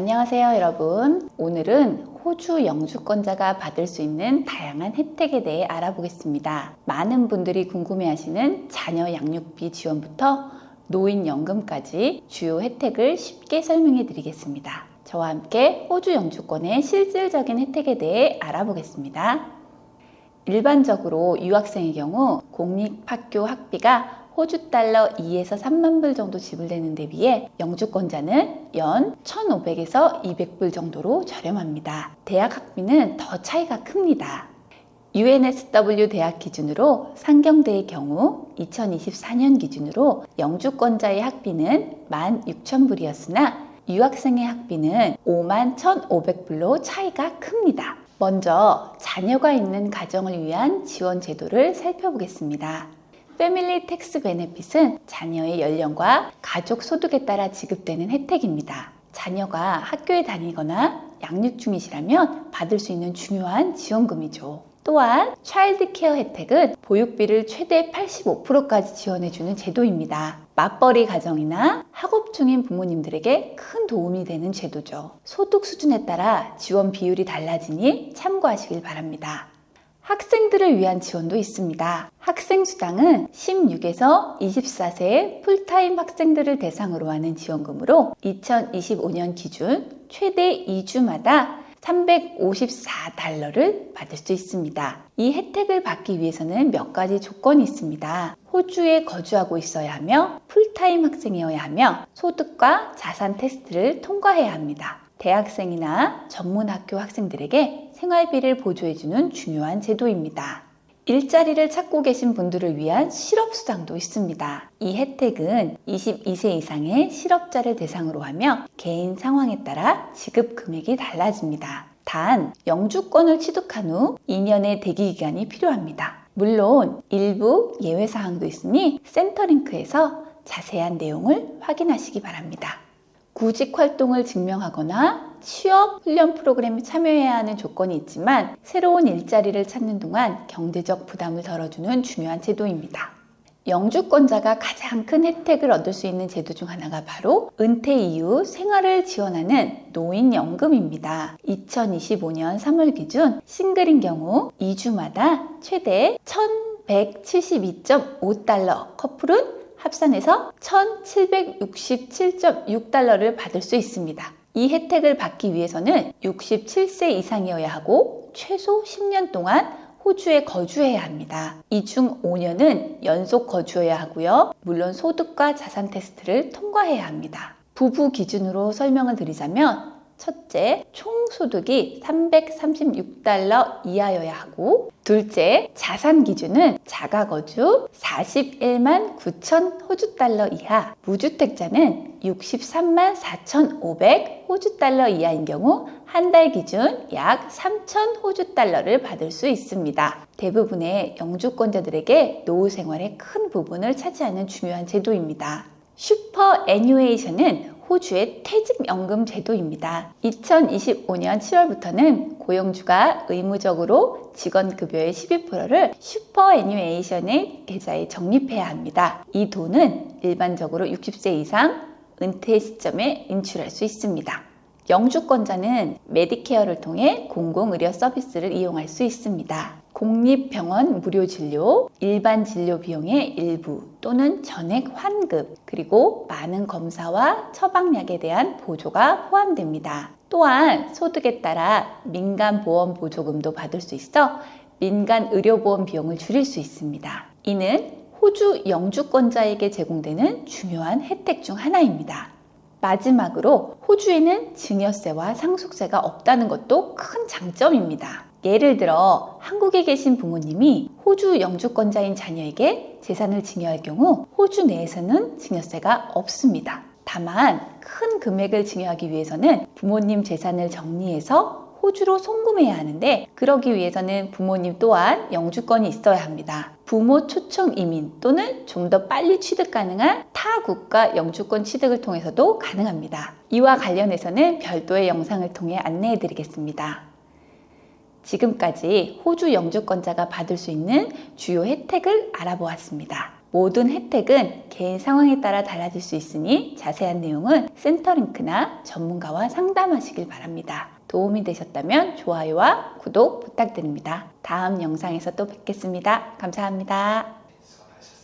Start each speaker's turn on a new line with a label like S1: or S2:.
S1: 안녕하세요, 여러분. 오늘은 호주 영주권자가 받을 수 있는 다양한 혜택에 대해 알아보겠습니다. 많은 분들이 궁금해하시는 자녀 양육비 지원부터 노인연금까지 주요 혜택을 쉽게 설명해 드리겠습니다. 저와 함께 호주 영주권의 실질적인 혜택에 대해 알아보겠습니다. 일반적으로 유학생의 경우 공립학교 학비가 호주 달러 2에서 3만 불 정도 지불되는 데 비해 영주권자는 연 1,500에서 200불 정도로 저렴합니다. 대학 학비는 더 차이가 큽니다. UNSW 대학 기준으로 상경대의 경우 2024년 기준으로 영주권자의 학비는 16,000불이었으나 유학생의 학비는 51,500불로 차이가 큽니다. 먼저 자녀가 있는 가정을 위한 지원 제도를 살펴보겠습니다. 패밀리 텍스 베네핏은 자녀의 연령과 가족 소득에 따라 지급되는 혜택입니다. 자녀가 학교에 다니거나 양육 중이시라면 받을 수 있는 중요한 지원금이죠. 또한 차일드 케어 혜택은 보육비를 최대 85%까지 지원해주는 제도입니다. 맞벌이 가정이나 학업 중인 부모님들에게 큰 도움이 되는 제도죠. 소득 수준에 따라 지원 비율이 달라지니 참고하시길 바랍니다. 학생들을 위한 지원도 있습니다. 학생 수당은 16에서 24세 풀타임 학생들을 대상으로 하는 지원금으로 2025년 기준 최대 2주마다 354달러를 받을 수 있습니다. 이 혜택을 받기 위해서는 몇 가지 조건이 있습니다. 호주에 거주하고 있어야 하며 풀타임 학생이어야 하며 소득과 자산 테스트를 통과해야 합니다. 대학생이나 전문학교 학생들에게 생활비를 보조해주는 중요한 제도입니다. 일자리를 찾고 계신 분들을 위한 실업수당도 있습니다. 이 혜택은 22세 이상의 실업자를 대상으로 하며 개인 상황에 따라 지급 금액이 달라집니다. 단, 영주권을 취득한 후 2년의 대기 기간이 필요합니다. 물론 일부 예외 사항도 있으니 센터링크에서 자세한 내용을 확인하시기 바랍니다. 구직 활동을 증명하거나 취업 훈련 프로그램에 참여해야 하는 조건이 있지만 새로운 일자리를 찾는 동안 경제적 부담을 덜어주는 중요한 제도입니다. 영주권자가 가장 큰 혜택을 얻을 수 있는 제도 중 하나가 바로 은퇴 이후 생활을 지원하는 노인연금입니다. 2025년 3월 기준 싱글인 경우 2주마다 최대 1172.5달러, 커플은 합산해서 1767.6달러를 받을 수 있습니다. 이 혜택을 받기 위해서는 67세 이상이어야 하고 최소 10년 동안 호주에 거주해야 합니다. 이 중 5년은 연속 거주해야 하고요. 물론 소득과 자산 테스트를 통과해야 합니다. 부부 기준으로 설명을 드리자면 첫째, 총 소득이 336달러 이하여야 하고 둘째, 자산 기준은 자가거주 41만 9천 호주 달러 이하, 무주택자는 63만 4,500 호주 달러 이하인 경우 한 달 기준 약 3천 호주 달러를 받을 수 있습니다. 대부분의 영주권자들에게 노후 생활의 큰 부분을 차지하는 중요한 제도입니다. 슈퍼 애뉴에이션은 호주의 퇴직연금 제도입니다. 2025년 7월부터는 고용주가 의무적으로 직원급여의 12%를 슈퍼애니메이션의 계좌에 적립해야 합니다. 이 돈은 일반적으로 60세 이상 은퇴 시점에 인출할 수 있습니다. 영주권자는 메디케어를 통해 공공의료 서비스를 이용할 수 있습니다. 공립병원 무료 진료, 일반 진료 비용의 일부 또는 전액 환급, 그리고 많은 검사와 처방약에 대한 보조가 포함됩니다. 또한 소득에 따라 민간 보험 보조금도 받을 수 있어 민간 의료보험 비용을 줄일 수 있습니다. 이는 호주 영주권자에게 제공되는 중요한 혜택 중 하나입니다. 마지막으로 호주에는 증여세와 상속세가 없다는 것도 큰 장점입니다. 예를 들어 한국에 계신 부모님이 호주 영주권자인 자녀에게 재산을 증여할 경우 호주 내에서는 증여세가 없습니다. 다만 큰 금액을 증여하기 위해서는 부모님 재산을 정리해서 호주로 송금해야 하는데 그러기 위해서는 부모님 또한 영주권이 있어야 합니다. 부모 초청 이민 또는 좀 더 빨리 취득 가능한 타 국가 영주권 취득을 통해서도 가능합니다. 이와 관련해서는 별도의 영상을 통해 안내해 드리겠습니다. 지금까지 호주 영주권자가 받을 수 있는 주요 혜택을 알아보았습니다. 모든 혜택은 개인 상황에 따라 달라질 수 있으니 자세한 내용은 센터 링크나 전문가와 상담하시길 바랍니다. 도움이 되셨다면 좋아요와 구독 부탁드립니다. 다음 영상에서 또 뵙겠습니다. 감사합니다.